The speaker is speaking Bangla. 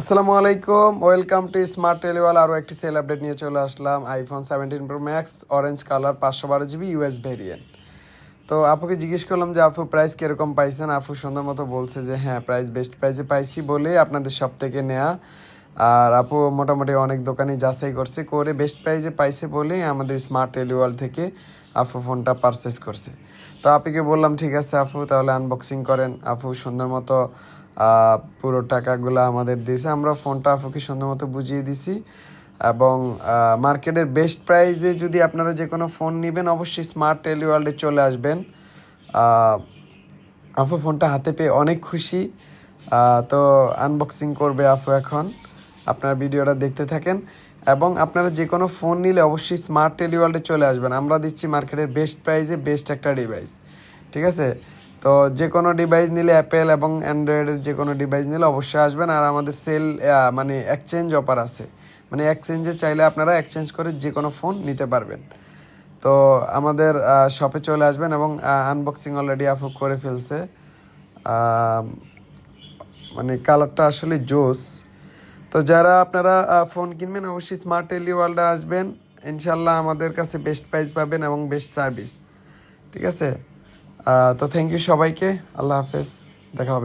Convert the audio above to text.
আসসালামু আলাইকুম, ওয়েলকাম টু স্মার্ট টেলিওয়াল, আরও একটি সেল আপডেট নিয়ে চলে আসলাম। IPhone seventeen pro max orange colour পাঁচশো বারো জিবি ইউএস ভেরিয়েন্ট তো আপুকে জিজ্ঞেস করলাম যে, আপু প্রাইস কীরকম পাইছেন? আপু সুন্দর মতো বলছে যে হ্যাঁ প্রাইস বেস্ট প্রাইসে পাইছি বলে আপনাদের সব থেকে নেওয়া আর আপু মোটামুটি অনেক দোকানে যাচাই করছে, করে বেস্ট প্রাইসে পাইছে বলেই আমাদের স্মার্ট টেলিওয়াল থেকে আপু ফোনটা পারচেস করছে। তো আপুকে বললাম, ঠিক আছে আপু, তাহলে আনবক্সিং করেন। আপু সুন্দর মতো পুরো টাকাগুলো আমাদের দিয়েছে। আমরা ফোনটা আপুকে সুন্দর মতো বুঝিয়ে দিছি এবং মার্কেটের বেস্ট প্রাইসে যদি আপনারা যে কোনো ফোন নেবেন, অবশ্যই স্মার্ট টেলিওয়ার্ল্ডে চলে আসবেন। আফু ফোনটা হাতে পেয়ে অনেক খুশি। তো আনবক্সিং করবে আফু এখন। আপনার ভিডিওটা দেখতে থাকেন এবং আপনারা যে কোনো ফোন নিলে অবশ্যই স্মার্ট টেলিওয়ার্ল্ডে চলে আসবেন। আমরা দিচ্ছি মার্কেটের বেস্ট প্রাইসে বেস্ট একটা ডিভাইস ঠিক আছে? তো যে কোনো ডিভাইস নিলে অ্যাপেল এবং অ্যান্ড্রয়েডের যে কোনো ডিভাইস নিলে অবশ্যই আসবেন। আর আমাদের সেল মানে এক্সচেঞ্জ অফার আছে। মানে এক্সচেঞ্জে চাইলে আপনারা এক্সচেঞ্জ করে যে কোনো ফোন নিতে পারবেন। তো আমাদের শপে চলে আসবেন এবং আনবক্সিং অলরেডি আফু করে ফেলছে। মানে কালারটা আসলে জোস। তো যারা আপনারা ফোন কিনবেন, অবশ্যই স্মার্ট টেলি ওয়ার্ল্ডে আসবেন। ইনশাল্লাহ আমাদের কাছে বেস্ট প্রাইস পাবেন এবং বেস্ট সার্ভিস ঠিক আছে? তো থ্যাংক ইউ সবাইকে। আল্লাহ হাফেজ। দেখা হবে।